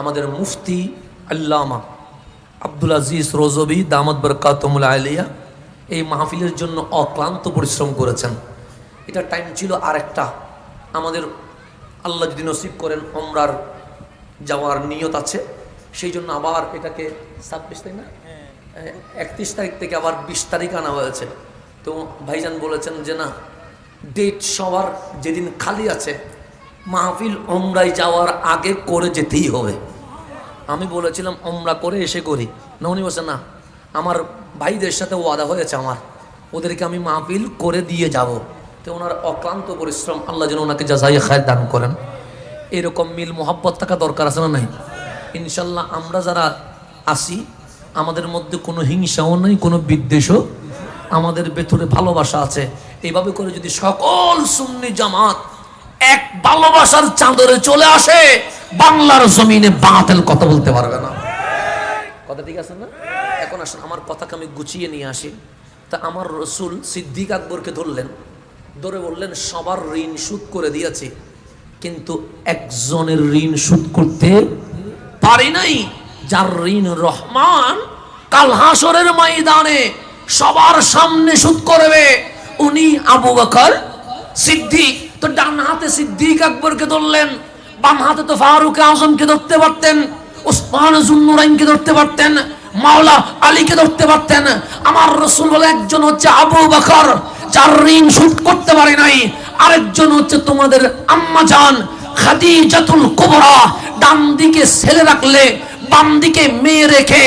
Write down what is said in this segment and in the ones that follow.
আমাদের মুফতি আল্লামা আব্দুল আজিজ রোজবি দামদ বরকাতমুল আলিয়া এই মাহফিলের জন্য অক্লান্ত পরিশ্রম করেছেন। এটা টাইম ছিল আরেকটা। আমাদের আল্লাহ যদি নসিব করেন অমরার যাওয়ার নিয়ত আছে সেই জন্য আবার এটাকে ছাব্বিশ তারিখ না? একত্রিশ তারিখ থেকে আবার বিশ তারিখ আনা হয়েছে। তো ভাইজান বলেছেন যে না ডেট সবার যেদিন খালি আছে মাহফিল ওমরায় যাওয়ার আগে করে যেতেই হবে। আমি বলেছিলাম ওমরা করে এসে করি। না উনি বলছে, না, আমার ভাইদের সাথে ওয়াদা হয়েছে আমার। ওদেরকে আমি মাহফিল করে দিয়ে যাব। তো ওনার অক্লান্ত পরিশ্রম, আল্লাহ যেন ওনাকে যাচাই খায় দান করেন। এরকম মিল, মোহাব্বত থাকা দরকার আছে না নাই? ইনশাল্লাহ আমরা যারা আসি আমাদের মধ্যে কোনো হিংসাও নেই, কোনো বিদ্বেষও। আমাদের ভেতরে ভালোবাসা আছে। এইভাবে করে যদি সকল সুন্নি জামাত এক ভালোবাসার চাঁদরে চলে আসে, বাংলার জমিনে বাতিল কথা বলতে পারবে না। কথা ঠিক আছে না? এখন আসেন, আমার কথাকে আমি গুছিয়ে নিয়ে আসি। তা আমার রসুল সিদ্দিক আকবরকে ধরলেন, ধরে বললেন, সবার ঋণ শোধ করে দিয়েছে, কিন্তু একজনের ঋণ শোধ করতে পারি নাই। যার ঋণ রহমান কাল হাসরের ময়দানে সবার সামনে শোধ করবে, উনি আবু বকর সিদ্দিক। তো ডান হাতে সিদ্দিক আকবরকে ধরলেন, বাম হাতে তো ফারুক আজমকে ধরতে পারতেন ওসমান জুন্নুরাইনকে ধরতে পারতেন, মাওলা আলীকে ধরতে পারতেন। আমার রসুল বলে একজন হচ্ছে আবু বকর, যার ঋণ শোধ করতে পারে নাই। আরেকজন হচ্ছে তোমাদের আম্মা জান, খাদিজাতুল কুবরা, ডান দিকে ছেলে রাখলে, বাম দিকে মেয়ে রেখে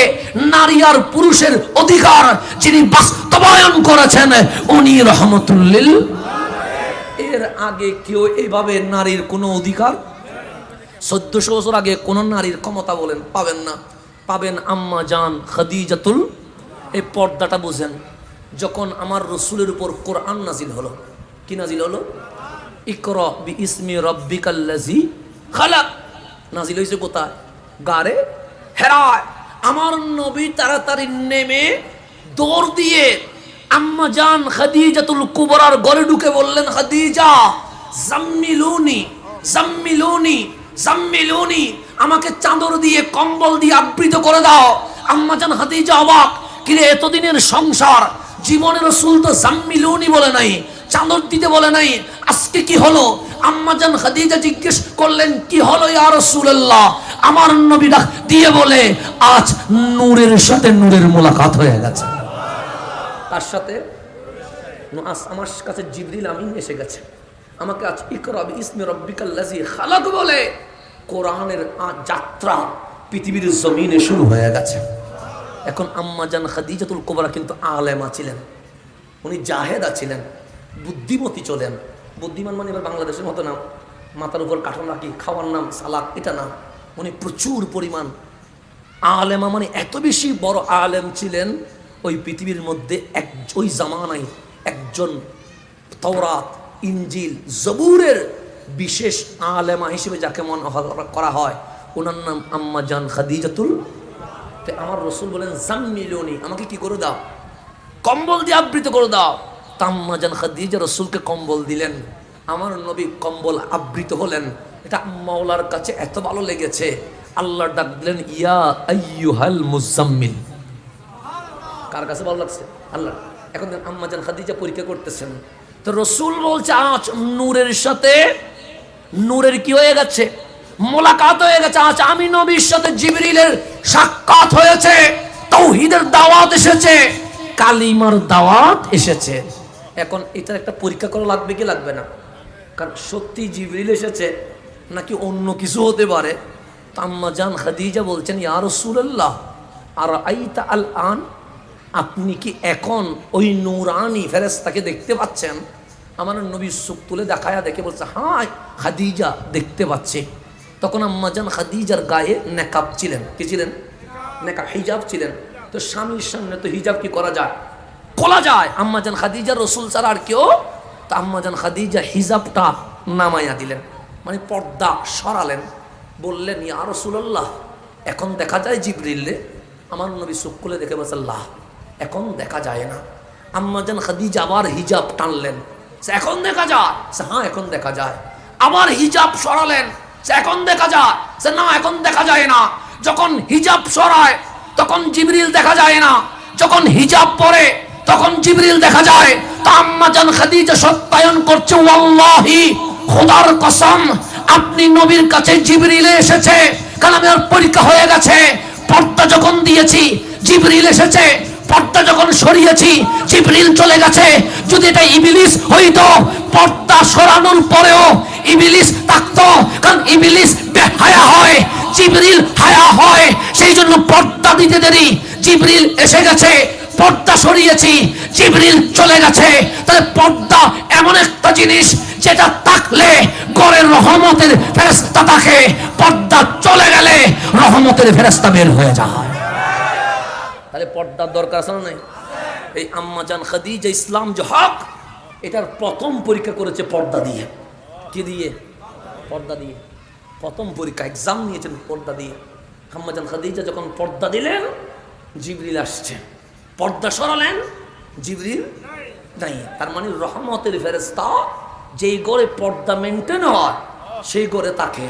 নারী আর পুরুষের অধিকার যিনি বাস্তবায়ন করেছেন, উনি রহমতুল্লিল এর আগে কেউ এইভাবে নারীর কোনো অধিকার? চোদ্দশো বছর আগে কোন নারীর ক্ষমতা বলেন, পাবেন না। পাবেন আম্মা জান খাদিজাতুল। এই পর্দাটা বুঝেন, যখন আমার রসুলের উপর কোরআন নাজিল হলো, কি নাজিল হলো? ইকর বি ইসমি রব্বিকাল্লাজি খালাক। নাজিল হয়েছে কোথায়? গারে হেরায়। আমার নবী তাড়াতাড়ি নেমে দৌড় দিয়ে আম্মা জান খাদিজাতুল কুবরার ঘরে ঢুকে বললেন, খাদিজা, জাম্মিলুনি জাম্মিলুনি জাম্মিলুনি, আমাকে চাদর দিয়ে কম্বল দিয়ে আবৃত করে দাও। আম্মা জান, খাদিজা অবাক, কি কিরে এতদিনের সংসার, জীবনের রসুল তো জাম্মিলুনি বলে নাই, চাদর দিতে বলে নাই, আজকে কি হলো? আম্মাজান খাদিজা জিজ্ঞেস করলেন, কি হলো ইয়া রাসূলুল্লাহ? আমার নবী ডাক দিয়ে বলে, আজ নূরের সাথে নূরের মোলাকাত হয়ে গেছে। তার সাথে আমার কাছে জিবরিল আমিন এসে গেছে। আমাকে আজ ইকরা ইসমে রব্বিকাল্লাজি খালাক বলে। কোরআনের যাত্রা পৃথিবীর জমিনে শুরু হয়ে গেছে। এখন আম্মাজান খাদিজাতুল কোবরা কিন্তু আলেমা ছিলেন। উনি জাহেদা ছিলেন, বুদ্ধিমতী চলেন। বুদ্ধিমান মানে এবার বাংলাদেশের মতো নাম মাথার উপর কাঠন রাখি, খাওয়ার নাম সালাক এটা না। উনি প্রচুর পরিমাণ আলেমা মানে এত বেশি বড় আলেম ছিলেন ওই পৃথিবীর মধ্যে এক, ওই জামানায় একজন তওরাত ইঞ্জিল জবুরের বিশেষ আলেমা হিসেবে যাকে মনে করা হয়, ওনার নাম আম্মা জান খাদিজাতুল আমার রসুল বলেন, জাম্মিলুনি, আমাকে কি করে দাও? কম্বল দিয়ে আবৃত করে দাও। তাম্মা জান খাদিজা রসুলকে কম্বল দিলেন। আমার নবী কম্বল আবৃত হলেন। এটা মাওলার কাছে এত ভালো লেগেছে। আল্লাহ ডাক দিলেন, ইয়া আইয়ুহাল মুজাম্মিল। কার কাছে ভালো লাগছে? আল্লাহ। এখন দেখেন আম্মা জান খাদিজা পরীক্ষা করতেছেন। তো রসুল বলছে, আজ নূরের সাথে নূরের কি হয়ে গেছে? মোলাকাত হয়ে গেছে। আজ আমি নবীর সাথে জিবরিলের সাক্ষাৎ হয়েছে। তৌহিদের দাওয়াত এসেছে। কালিমার দাওয়াত এসেছে। এখন এটার একটা পরীক্ষা করা লাগবে কি লাগবে না? কারণ সত্যি জিবরিল এসেছে, নাকি অন্য কিছু হতে পারে? তাম্মা জান খাদিজা বলছেন, ইয়া আর আইতা আল আন আপনি কি এখন ওই নূরানি ফেরেস্তাকে দেখতে পাচ্ছেন? আমার নবী সুখ তুলে দেখায়া দেখে বলছে হাই খাদিজা দেখতে পাচ্ছে। তখন আম্মাজান খাদিজার গায়ে নেকাব ছিলেন। কি ছিলেন? নেকাব, হিজাব ছিলেন। তো স্বামীর সামনে তো হিজাব কি করা যায়? খোলা যায়। আম্মাজান খাদিজা, রসুল ছাড়া আর কেউ? তো আম্মাজান খাদিজা হিজাবটা নামাইয়া দিলেন মানে পর্দা সরালেন। বললেন, ইয়া রসুল্লাহ এখন দেখা যায় জিবরিল্লে আমার নবী সুখ খুলে দেখে বলছে, আল্লাহ এখন দেখা যায় না। আম্মাজান খাদিজা আবার হিজাব টানলেন। এখন দেখা যায়। হ্যাঁ এখন দেখা যায়। আবার হিজাব সরালেন। এখন দেখা যায়। সে না, এখন দেখা যায় না। যখন হিজাব সরায়, তখন জিবরিল দেখা যায় না। যখন হিজাব পরে তখন জিবরিল দেখা যায়। তা আম্মা জান খাদিজা সত্যায়ন করছে, ওয়াল্লাহি, খোদার কসম। আপনি নবীর কাছে জিবরিলে এসেছে। কালামের পরীক্ষা হয়ে গেছে। পর্দা যখন দিয়েছি, জিবরিল এসেছে। পর্দা যখন সরিয়েছি, জিবরিল চলে গেছে। যদি এটা ইবিলিস হইতো, পর্দা সরানোর পরেও ইবিলিস থাকতো, কারণ ইবিলিস হায়া হয়, জিবরিল হায়া হয়, সেই জন্য পর্দা দিতে দেরি। জিবরিল এসে গেছে, পর্দা সরিয়েছি, জিবরিল চলে গেছে। তাহলে পর্দা এমন একটা জিনিস যেটা থাকলে গড়ের রহমতের ফেরেস্তা থাকে। পর্দা চলে গেলে রহমতের ফেরেস্তা বের হয়ে যায়। তাহলে পর্দার দরকার আছে না নাই? এই আম্মাজান খাদিজা ইসলাম যে হক, এটার প্রথম পরীক্ষা করেছে পর্দা দিয়ে। কি দিয়ে? পর্দা দিয়ে। প্রথম পরীক্ষা এক্সাম নিয়েছেন পর্দা দিয়ে। আম্মাজান খাদিজা যখন পর্দা দিলেন, জিবরিল আসছে। পর্দা সরালেন, জিবরিল নাই। তার মানে রহমতের ফেরেস্তা যেই গড়ে পর্দা মেনটেন হয়, সেই গড়ে তাকে।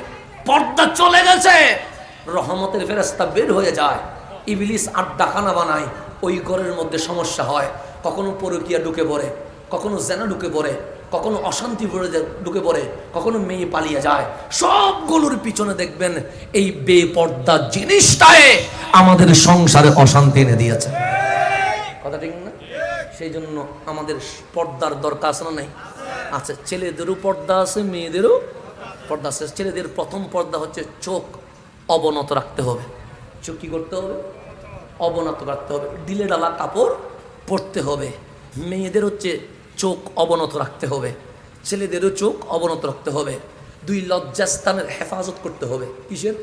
পর্দা চলে গেছে, রহমতের ফেরেস্তা বের হয়ে যায়। ইবলিস আড্ডাখানা বানায়, ওই ঘরের মধ্যে সমস্যা হয়। কখনো পরকিয়া ঢুকে পড়ে, কখনো জেনা ঢুকে পড়ে, কখনো অশান্তি যায়- ঢুকে পড়ে, কখনো মেয়ে পালিয়ে যায়। সবগুলোর পিছনে দেখবেন এই বেপর্দা জিনিসটায় আমাদের সংসারে অশান্তি এনে দিয়েছে। কথা ঠিক না? সেই জন্য আমাদের পর্দার দরকার আছে না নাই? আচ্ছা ছেলেদেরও পর্দা আছে, মেয়েদেরও পর্দা আছে। ছেলেদের প্রথম পর্দা হচ্ছে চোখ অবনত রাখতে হবে। কি করতে হবে? অবনত রাখতে হবে। ডিলে ডালা কাপড় পরতে হবে। মেয়েদের হচ্ছে চোখ অবনত রাখতে হবে। ছেলেদেরও চোখ অবনত রাখতে হবে। দুই লজ্জাস্থানের হেফাজত করতে হবে। কিসের?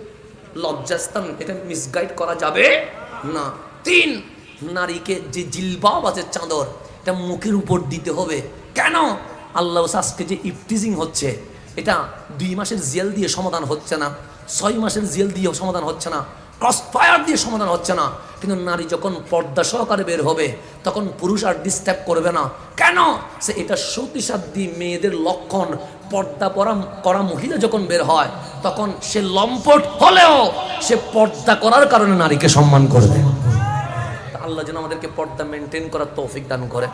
লজ্জাস্থান, এটা মিসগাইড করা যাবে না। তিন, নারীকে যে জিলবাব আছে চাদর, এটা মুখের উপর দিতে হবে। কেন? আল্লাহ আজকে যে ইফটিজিং হচ্ছে, এটা দুই মাসের জেল দিয়ে সমাধান হচ্ছে না। ছয় মাসের জেল দিয়ে সমাধান হচ্ছে না। ক্রস ফায়ার দিয়ে সমাধান হচ্ছে না। কিন্তু নারী যখন পর্দা সহকারে বের হবে, তখন পুরুষ আর ডিস্টার্ব করবে না। কেন? সে এটা সতীসাধ্যী মেয়েদের লক্ষণ। পর্দা পরা, করা মহিলা যখন বের হয়, তখন সে লম্পট হলেও সে পর্দা করার কারণে নারীকে সম্মান করবে। আল্লাহ যেন আমাদেরকে পর্দা মেনটেন করার তৌফিক দান করে।